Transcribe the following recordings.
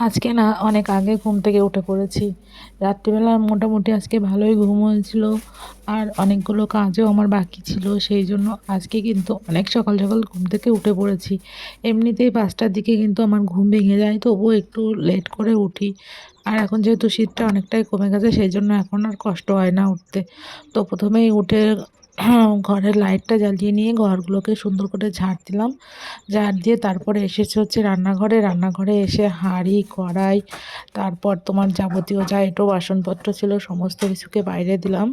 আজকে না অনেক আগে ঘুম থেকে উঠে পড়েছি। রাত্রিবেলা মোটামুটি আজকে ভালোই ঘুম হয়েছিল আর অনেকগুলো কাজও আমার বাকি ছিল, সেই জন্য আজকে কিন্তু অনেক সকাল সকাল ঘুম থেকে উঠে পড়েছি। এমনিতেই পাঁচটার দিকে কিন্তু আমার ঘুম ভেঙে যায়, তবুও একটু লেট করে উঠি। আর এখন যেহেতু শীতটা অনেকটাই কমে গেছে, সেই জন্য এখন আর কষ্ট হয় না উঠতে। তো প্রথমেই উঠে ঘরের লাইটটা জ্বালিয়ে নিয়ে ঘরগুলোকে সুন্দর করে ঝাড় দিলাম। ঝাড় দিয়ে তারপরে এসেছে হচ্ছে রান্নাঘরে। রান্নাঘরে এসে হাঁড়ি, কড়াই, তারপর তোমার যাবতীয় যা এটো বাসনপত্র ছিল সমস্ত কিছুকে বাইরে দিলাম।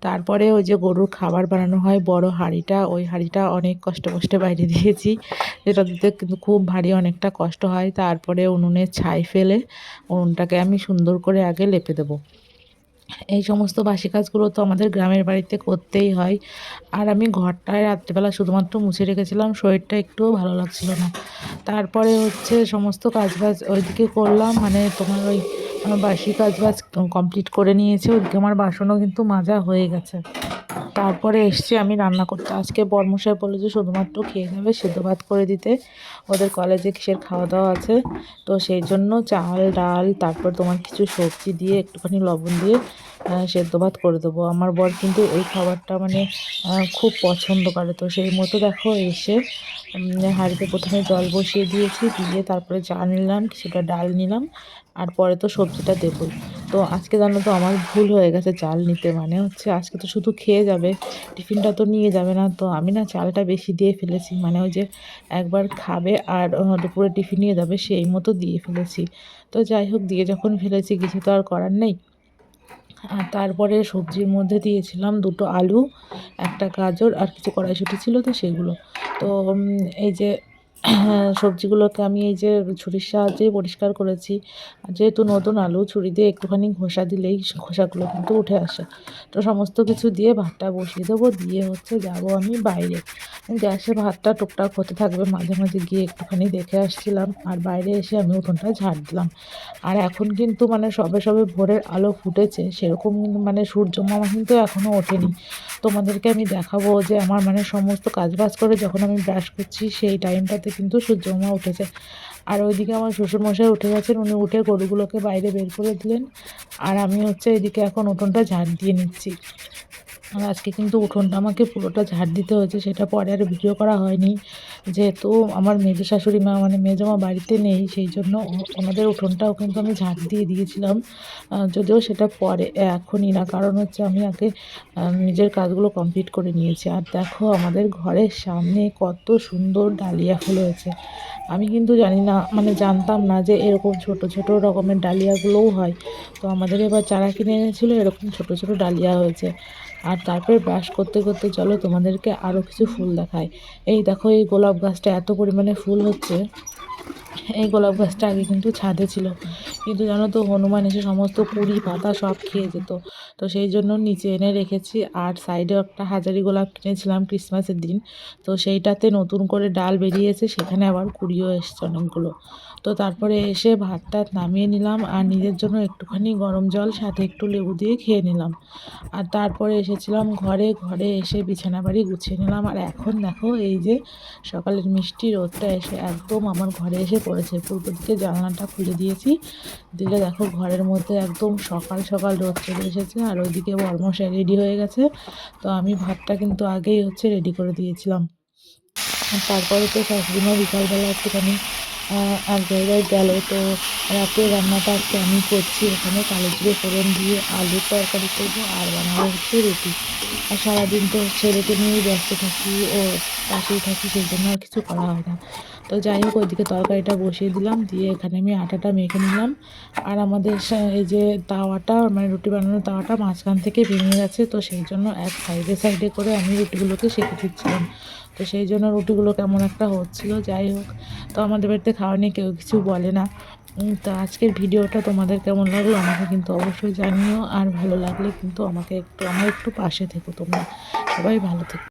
তারপরে ওই যে গরুর খাবার বানানো হয়, বড় হাঁড়িটা, ওই হাঁড়িটা অনেক কষ্ট কষ্টে বাইরে দিয়েছি। যেটা দিতে কিন্তু খুব ভারী অনেকটা কষ্ট হয়। তারপরে উনুনে ছাই ফেলে উনুনটাকে আমি সুন্দর করে আগে লেপে দেবো। এই সমস্ত বাসি কাজগুলো তো আমাদের গ্রামের বাড়িতে করতেই হয়। আর আমি ঘরটায় রাত্রিবেলা শুধুমাত্র মুছে রেখেছিলাম, শরীরটা একটুও ভালো লাগছিল না। তারপরে হচ্ছে সমস্ত কাজ বাজ ওইদিকে করলাম মানে তোমার ওই বাসি কাজ বাজ কমপ্লিট করে নিয়েছে, ওইদিকে আমার বাসনও কিন্তু মাজা হয়ে গেছে। তারপরে এসছি আমি রান্না করতে। আজকে বর্মশাই বলে যে শুধুমাত্র খেয়ে নেবে, সেদ্ধ ভাত করে দিতে। ওদের কলেজে কিসের খাওয়া দাওয়া আছে? তো সেই জন্য চাল, ডাল, তারপর তোমার কিছু সবজি দিয়ে একটুখানি লবণ দিয়ে সেদ্ধ ভাত করে দেবো। আমার বর কিন্তু এই খাবারটা মানে খুব পছন্দ করে। তো সেই মতো দেখো এসে হাঁড়িতে প্রথমে জল বসিয়ে দিয়েছি, দিয়ে তারপরে চা নিলাম, কিছুটা ডাল নিলাম, আর পরে তো সবজিটা দেবই। তো আজকে জানো তো আমার ভুল হয়ে গেছে চাল নিতে মানে হচ্ছে আজকে তো শুধু খেয়ে যাবে, টিফিনটা তো নিয়ে যাবে না, তো আমি না চালটা বেশি দিয়ে ফেলেছি মানে ওই যে একবার খাবে আর দুপুরে টিফিন নিয়ে যাবে সেই মতো দিয়ে ফেলেছি, তো যাই হোক দিয়ে যখন ফেলেছি কিছু তো আর করার নেই, আর তারপরে সবজির মধ্যে দিয়েছিলাম দুটো আলু, একটা গাজর আর কিছু কড়াইশুঁটি ছিল তো সেগুলো, তো এই যে সবজিগুলোকে আমি এই যে ছুরির সাহায্যে পরিষ্কার করেছি। যেহেতু নতুন আলু, ছুরি দিয়ে একটুখানি ঘষা দিলেই খোসাগুলো কিন্তু উঠে আসে। তো সমস্ত কিছু দিয়ে ভাতটা বসিয়ে দেবো, দিয়ে হচ্ছে যাব আমি বাইরে। গ্যাসে ভাতটা টুকটাক হতে থাকবে, মাঝে মাঝে গিয়ে একটুখানি দেখে আসছিলাম। আর বাইরে এসে আমি উঠোনটা ঝাড় দিলাম। আর এখন কিন্তু মানে সবে সবে ভোরের আলো ফুটেছে, সেরকম মানে সূর্য মামা কিন্তু এখনও ওঠেনি। তোমাদেরকে আমি দেখাবো যে আমার মানে সমস্ত কাজ বাজ করে যখন আমি ব্রাশ করছি, সেই টাইমটাতে কিন্তু সূর্যমামা উঠেছে। আর ওইদিকে আমার শ্বশুরমশাই উঠে গেছেন, উনি উঠে গরুগুলোকে বাইরে বের করে দিলেন। আর আমি হচ্ছে এদিকে এখন উঠোনটা ঝাড় দিয়ে নিচ্ছি। আর আজকে কিন্তু উঠোনটা আমাকে পুরোটা ঝাড় দিতে হয়েছে, সেটা পরে আর ভিডিও করা হয়নি। যেহেতু আমার মেজো শাশুড়ি মা মানে মেজো মা বাড়িতে নেই, সেই জন্য ওনাদের উঠোনটাও কিন্তু আমি ঝাড় দিয়ে দিয়েছিলাম। যদিও সেটা পরে, এখনই না, কারণ হচ্ছে আমি আগে নিজের কাজগুলো কমপ্লিট করে নিয়েছি। আর দেখো আমাদের ঘরের সামনে কত সুন্দর ডালিয়া ফুল হয়েছে। আমি কিন্তু জানি না মানে জানতাম না যে এরকম ছোট ছোট রকমের ডালিয়াগুলোও হয়। তো আমাদের এবার চারা কিনে এনেছিলো, এরকম ছোট ছোট ডালিয়া হয়েছে। আর তারপরে ব্রাশ করতে করতে চলো তোমাদেরকে আরও কিছু ফুল দেখায় এই দেখো এই গোলাপ গাছটা এত পরিমাণে ফুল হচ্ছে। এই গোলাপ গাছটা আগে কিন্তু ছাদে ছিল। কিন্তু জানো তো, হনুমান এসে সমস্ত কুড়ি পাতা সব খেয়ে যেত। তো সেই জন্য নিচে এনে রেখেছি। আর সাইডে একটা হাজারি গোলাপ কিনেছিলাম ক্রিসমাসের দিন। তো সেইটাতে নতুন করে ডাল বেরিয়েছে, সেখানে আবার কুড়িও এসছে অনেকগুলো। তো তারপরে এসে ভাতটা নামিয়ে নিলাম আর নিজের জন্য একটুখানি গরম জল, সাথে একটু লেবু দিয়ে খেয়ে নিলাম। আর তারপরে এসেছিলাম ঘরে ঘরে এসে বিছানা বাড়ি গুছিয়ে নিলাম। আর এখন দেখো, এই যে সকালের মিষ্টি রোদটা এসে একদম আমার ঘরে এসে পড়েছে পূর্ব দিকে জানলাটা খুলে দিয়েছি। দিলে দেখো ঘরের মধ্যে একদম সকাল সকাল রোদ চলে এসেছে আর ওইদিকে বর্মশাই রেডি হয়ে গেছে। তো আমি ভাতটা কিন্তু আগেই হচ্ছে রেডি করে দিয়েছিলাম। তারপরে তো শাশুড়িমা বিকালবেলা একটুখানি এক জায়গায় গেল। তো রাতের রান্নাটা আজকে আমি করছি। এখানে কালো জিরে ফোড়ন দিয়ে আলুর তরকারি করব আর বানাবো হচ্ছে রুটি। আর সারাদিন তো ছেলেকে নিয়েই ব্যস্ত থাকি ও পাশেই থাকি, সেই জন্য আর কিছু করা হয় না। তো যাই হোক, ওইদিকে তরকারিটা বসিয়ে দিলাম, দিয়ে এখানে আমি আটাটা মেখে নিলাম। আর আমাদের এই যে তাওয়াটা মানে রুটি বানানোর তাওয়াটা মাঝখান থেকে ভেঙে গেছে, তো সেই জন্য এক সাইডে সাইডে করে আমি রুটিগুলোকে সেঁকে দিচ্ছিলাম। তো সেই জন্য রুটিগুলো কেমন একটা হচ্ছিল, যাই হোক। তো আমাদের বাড়িতে খাওয়া নিয়ে কেউ কিছু বলে না। তো আজকের ভিডিওটা তোমাদের কেমন লাগল আমাকে কিন্তু অবশ্যই জানিও, আর ভালো লাগলে কিন্তু আমাকে একটু, আমার একটু পাশে থেকো তোমরা। সবাই ভালো থেকো।